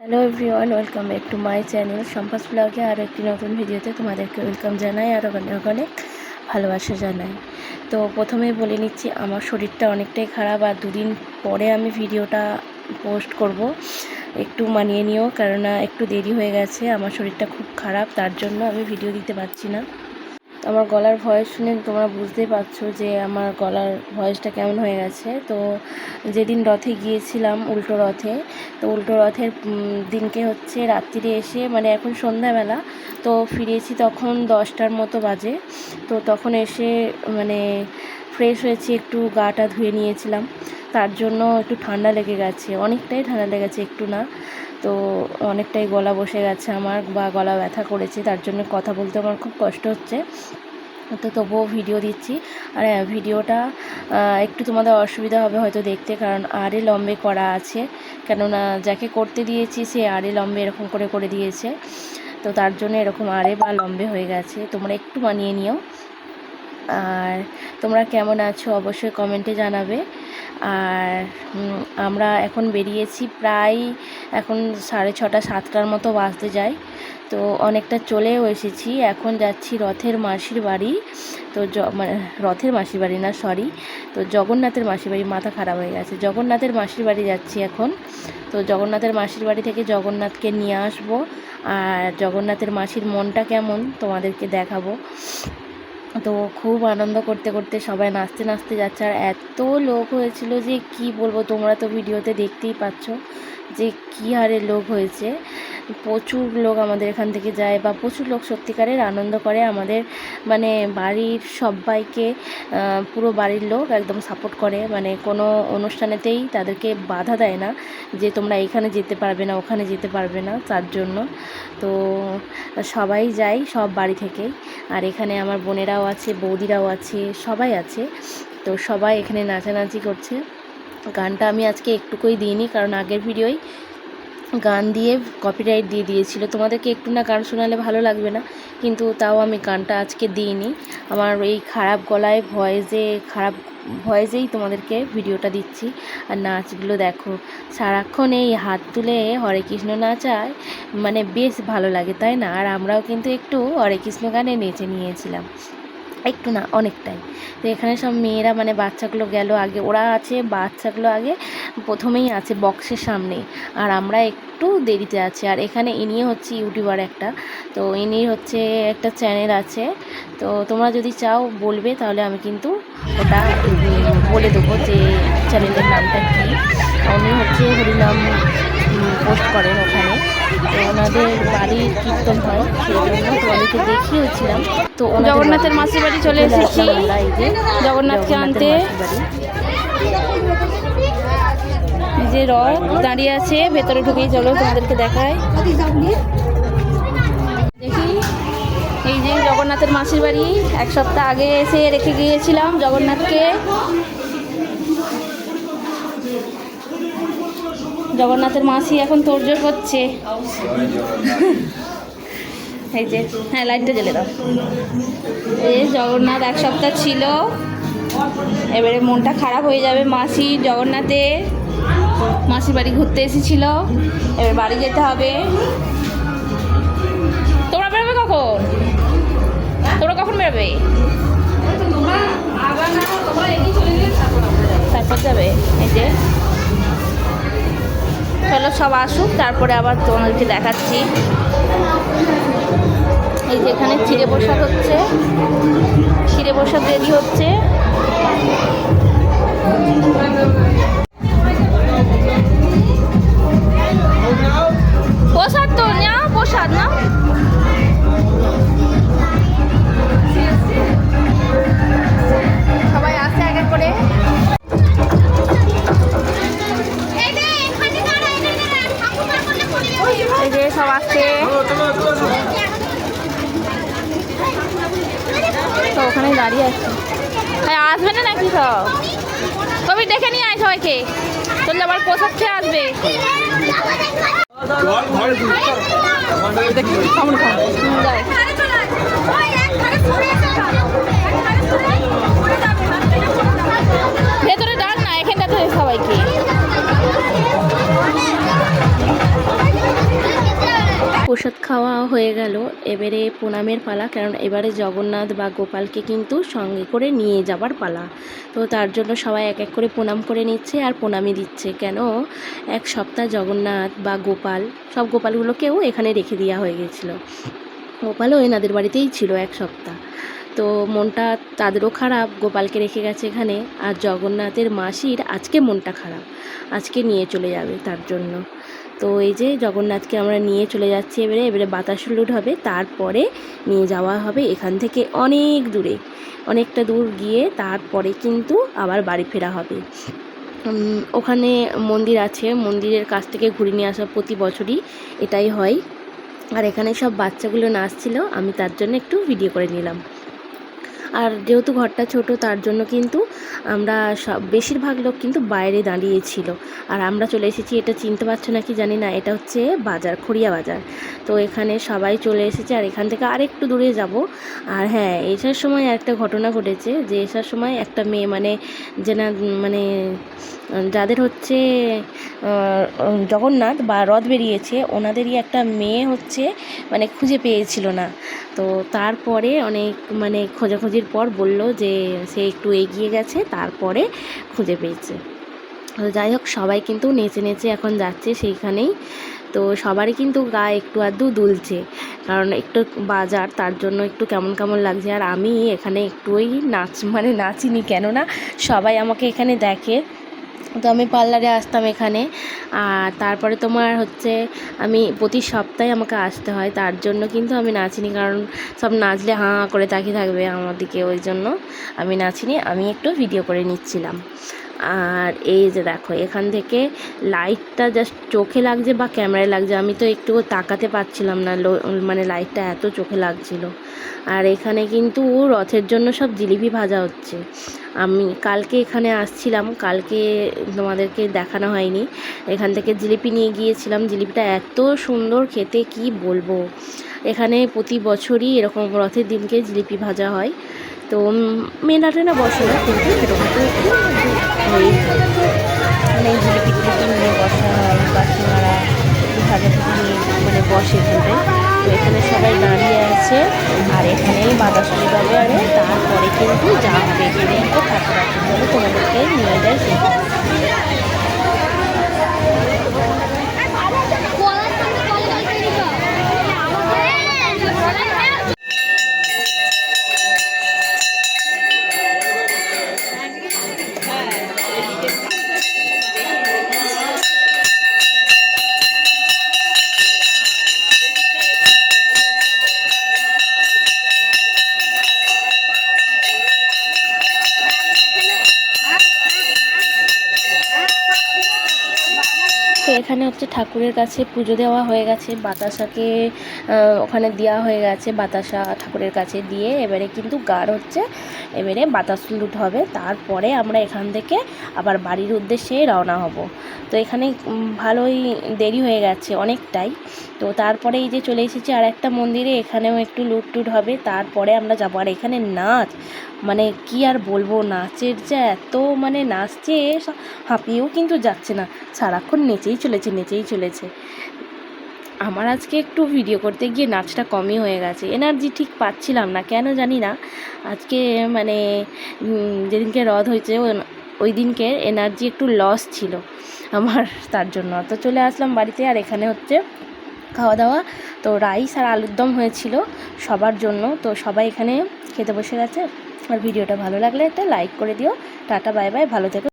Hello everyone welcome back to my channel সম্পাস ব্লগে আরও একটি নতুন ভিডিওতে তোমাদেরকে ওয়েলকাম জানাই, আর অনেক অনেক ভালোবাসা জানাই। তো প্রথমেই বলে নিচ্ছি, আমার শরীরটা অনেকটাই খারাপ আর দুদিন পরে আমি ভিডিওটা পোস্ট করব। একটু মানিয়ে নিও, কেননা একটু দেরি হয়ে গেছে, আমার শরীরটা খুব খারাপ, তার জন্য আমি ভিডিও দিতে পারছি না। আমার গলার ভয়েস শুনে তোমরা বুঝতেই পারছ যে আমার গলার ভয়েসটা কেমন হয়ে গেছে। তো যেদিন রথে গিয়েছিলাম উল্টো রথে, তো উল্টো রথের দিনকে হচ্ছে রাত্রিরে এসে মানে এখন সন্ধ্যাবেলা, তো ফিরেছি তখন দশটার মতো বাজে। তো তখন এসে মানে ফ্রেশ হয়েছি, একটু গাটা ধুয়ে নিয়েছিলাম। তার জন্য একটু ঠান্ডা লেগে গেছে, অনেকটাই ঠান্ডা লেগেছে, একটু না। তো অনেকটাই গলা বসে গেছে আমার বা গলা ব্যথা করেছে, তার জন্য কথা বলতে আমার খুব কষ্ট হচ্ছে। তো তবুও ভিডিও দিচ্ছি। আর হ্যাঁ ভিডিওটা একটু তোমাদের অসুবিধা হবে হয়তো দেখতে, কারণ আরে লম্বে করা আছে। কেননা যাকে করতে দিয়েছি, সে আরে লম্বে এরকম করে করে দিয়েছে। তো তার জন্য এরকম আরে বা লম্বে হয়ে গেছে। তোমরা একটু মানিয়ে নিও। আর তোমরা কেমন আছো অবশ্যই কমেন্টে জানাবে। আর আমরা এখন বেরিয়েছি প্রায় এখন সাড়ে ছটা, সাতটার মতো বাজতে যাই তো অনেকটা চলেও এসেছি। এখন যাচ্ছি রথের মাসির বাড়ি। তো মানে রথের মাসির বাড়ি না সরি তো জগন্নাথের মাসির বাড়ি, মাথা খারাপ হয়ে গেছে। জগন্নাথের মাসির বাড়ি যাচ্ছি এখন। তো জগন্নাথের মাসির বাড়ি থেকে জগন্নাথকে নিয়ে আসব। আর জগন্নাথের মাসির মনটা কেমন, তোমাদেরকে দেখাবো। তো খুব আনন্দ করতে করতে সবাই নাচতে নাচতে যাচ্ছে। আর এত লোক হয়েছিল যে কি বলব, তোমরা তো ভিডিওতে দেখতেই পাচ্ছ যে কী হারে লোক হয়েছে। প্রচুর লোক আমাদের এখান থেকে যায় বা প্রচুর লোক সত্যিকারের আনন্দ করে। আমাদের মানে বাড়ির সবাইকে পুরো বাড়ির লোক একদম সাপোর্ট করে। মানে কোনো অনুষ্ঠানেতেই তাদেরকে বাধা দেয় না যে তোমরা এখানে যেতে পারবে না, ওখানে যেতে পারবে না তার জন্য। তো সবাই যায়, সব বাড়ি থেকেই আর এখানে আমার বোনেরাও আছে, বৌদিরাও আছে, সবাই আছে। তো সবাই এখানে নাচানাচি করছে। গানটা আমি আজকে একটুকুই দিইনি, কারণ আগের ভিডিওই গান দিয়ে কপিরাইট দিয়ে দিয়েছিল। তোমাদেরকে একটু না গান শোনালে ভালো লাগবে না, কিন্তু তাও আমি গানটা আজকে দিইনি। আমার এই খারাপ গলায় ভয়েসে, খারাপ ভয়েসেই তোমাদেরকে ভিডিওটা দিচ্ছি। আর নাচগুলো দেখো, সারাক্ষণ এই হাত তুলে হরে কৃষ্ণ নাচায় মানে বেশ ভালো লাগে, তাই না? আর আমরাও কিন্তু একটু হরে কৃষ্ণ গানে নেচে নিয়েছিলাম। একটু না, অনেকটাই। তো এখানে সব মেয়েরা মানে বাচ্চাগুলো গেল আগে, ওরা আছে বাচ্চাগুলো আগে প্রথমেই আছে বক্সের সামনে। আর আমরা একটু দেরিতে আছি। আর এখানে ইনি হচ্ছে ইউটিউবার একটা। তো ইনি হচ্ছে একটা চ্যানেল আছে। তো তোমরা যদি চাও বলবে তাহলে আমি কিন্তু ওটা বলে দেবো যে চ্যানেলের নামটা কী। উনি হচ্ছে হরিনাম পোস্ট করেন ওখানে। তো ওনাদের বাড়ির কীর্তন হয় সেই জন্য তোমাদেরকে দেখিয়েছিলাম তো জগন্নাথের মাসির বাড়ি চলে এসেছি। জগন্নাথকে আনতে। যে রথ দাঁড়িয়ে আছে ভেতরে ঢুকেই চলো তোমাদেরকে দেখায়। দেখি এই যে জগন্নাথের মাসির বাড়ি। এক সপ্তাহ আগে এসে রেখে গিয়েছিলাম জগন্নাথকে। জগন্নাথের মাসি এখন তোড়জোড় করছে। এই যে হ্যাঁ লাইটটা জ্বেলে দাও। এই জগন্নাথ, এক সপ্তাহ ছিল। এবারে মনটা খারাপ হয়ে যাবে মাসি জগন্নাথের মাসির বাড়ি ঘুরতে এসেছিল। এবার বাড়ি যেতে হবে। তোমরা বেরোবে কখন? তোমরা কখন বেরোবে? তারপর যাবে। এই যে চলো সব আসুক, তারপরে আবার তোমাদেরকে দেখাচ্ছি। এই যে এখানে চিড়ে প্রসাদ হচ্ছে। চিড়ে প্রসাদ রেডি হচ্ছে। প্রসাদ তো না প্রসাদ না দাঁড়িয়ে আছে। হ্যাঁ আসবে না নাকি সব? তুমি দেখে নিয়ে আয় সবাইকে। তোর আবার প্রসাদ খেয়ে আসবে। হুম, খাওয়া হয়ে গেল। এবারে প্রণামের পালা, কারণ এবারে জগন্নাথ বা গোপালকে কিন্তু সঙ্গে করে নিয়ে যাবার পালা। তো তার জন্য সবাই এক এক করে প্রণাম করে নিচ্ছে আর প্রণামই দিচ্ছে। কেন? এক সপ্তাহ জগন্নাথ বা গোপাল, সব গোপালগুলোকেও এখানে রেখে দেওয়া হয়ে গেছিল। গোপালও এনাদের বাড়িতেই ছিল এক সপ্তাহ। তো মনটা তাদেরও খারাপ, গোপালকে রেখে গেছে এখানে। আর জগন্নাথের মাসির আজকে মনটা খারাপ। আজকে নিয়ে চলে যাবে তার জন্য। তো এই যে জগন্নাথকে আমরা নিয়ে চলে যাচ্ছি এবারে এবারে বাতাস লুট হবে, তারপরে নিয়ে যাওয়া হবে এখান থেকে অনেক দূরে। অনেকটা দূর গিয়ে তারপরে কিন্তু আবার বাড়ি ফেরা হবে। ওখানে মন্দির আছে, মন্দিরের কাছ থেকে ঘুরে নিয়ে আসা প্রতি বছরই এটাই হয়। আর এখানে সব বাচ্চাগুলো নাচছিল, আমি তার জন্য একটু ভিডিও করে নিলাম। আর যেহেতু ঘরটা ছোট, তার জন্য কিন্তু আমরা সব বেশিরভাগ লোক কিন্তু বাইরে দাঁড়িয়েছিল। আর আমরা চলে এসেছি, এটা চিনতে পারছ নাকি জানি না, এটা হচ্ছে বাজার, খড়িয়া বাজার। তো এখানে সবাই চলে এসেছে, আর এখান থেকে আরেকটু দূরে যাব। আর হ্যাঁ এসার সময় একটা ঘটনা ঘটেছে যে, এসার সময় একটা মেয়ে মানে যে না মানে যাদের হচ্ছে জগন্নাথ বা রথ বেরিয়েছে, ওনাদেরই একটা মেয়ে হচ্ছে মানে খুঁজে পেয়েছিল না। তো তারপরে অনেক মানে খোঁজাখুঁজির পর বলল যে সে একটু এগিয়ে গেছে, তারপরে খুঁজে পেয়েছে। তো যাই হোক, সবাই কিন্তু নেচে নেচে এখন যাচ্ছে সেইখানেই। তো সবারই কিন্তু গা একটু আধটু দুলছে, কারণ একটু বাজার, তার জন্য একটু কেমন কেমন লাগছে। আর আমি এখানে একটুই নাচ মানে নাচিনি কেননা সবাই আমাকে এখানে দেখে। তো আমি পার্লারে আসতাম এখানে। আর তারপরে তোমার হচ্ছে আমি প্রতি সপ্তাহে আমাকে আসতে হয়, তার জন্য কিন্তু আমি নাচিনি। কারণ সব নাচলে হাঁ করে তাকিয়ে থাকবে আমার দিকে, ওই জন্য আমি নাচিনি, আমি একটু ভিডিও করে নিচ্ছিলাম। আর এই যে দেখো এখান থেকে লাইটটা জাস্ট চোখে লাগছে বা ক্যামেরায় লাগছে। আমি তো একটু তাকাতে পারছিলাম না মানে লাইটটা এত চোখে লাগছিল। আর এখানে কিন্তু রথের জন্য সব জিলিপি ভাজা হচ্ছে। আমি কালকে এখানে আসছিলাম কালকে তোমাদেরকে দেখানো হয়নি। এখান থেকে জিলিপি নিয়ে গিয়েছিলাম। জিলিপিটা এত সুন্দর খেতে কি বলব? এখানে প্রতি বছরই এরকম রথের দিনকে জিলিপি ভাজা হয়। তো উম, মেলা টেনা বসে না কিন্তু ছোটোখাটো হয়েই মানে জিলিপি টিলিপি নিয়ে বসা হয় কাকিমারা ভাজা মানে বসে কিন্তু তো এখানে সবাই দাঁড়িয়ে আছে, আর এখানেই বাতাস পাবে আরে তারপরে কিন্তু যা এখানে হচ্ছে ঠাকুরের কাছে পুজো দেওয়া হয়ে গেছে বাতাসাকে ওখানে দেওয়া হয়ে গেছে বাতাসা ঠাকুরের কাছে দিয়ে। এবারে কিন্তু গার হচ্ছে। এবারে বাতাস লুট হবে। তারপরে আমরা এখান থেকে আবার বাড়ির উদ্দেশ্যে রওনা হব। তো এখানে ভালোই দেরি হয়ে গেছে অনেকটাই। তো তারপরে এই যে চলে এসেছি আর একটা মন্দিরে, এখানেও একটু লুট টুট হবে। তারপরে আমরা যাব। আর এখানে নাচ মানে কি আর বলব, নাচের যে এত মানে নাচছে হাঁপিয়েও কিন্তু যাচ্ছে না। সারাক্ষণ নেচেই চলেছে নেচেই চলেছে। আমার আজকে একটু ভিডিও করতে গিয়ে নাচটা কমই হয়ে গেছে। এনার্জি ঠিক পাচ্ছিলাম না, কেন জানি না। আজকে মানে যেদিনকে রথ হয়েছে, ওই দিনকে এনার্জি একটু লস ছিল আমার তার জন্য। তো চলে আসলাম বাড়িতে আর এখানে হচ্ছে খাওয়া দাওয়া তো রাইস আর আলুর দম হয়েছিল সবার জন্য। তো সবাই এখানে খেতে বসে গেছে। আর ভিডিওটা ভালো লাগলে একটা লাইক করে দিও। টাটা বাই বাই ভালো থেকো।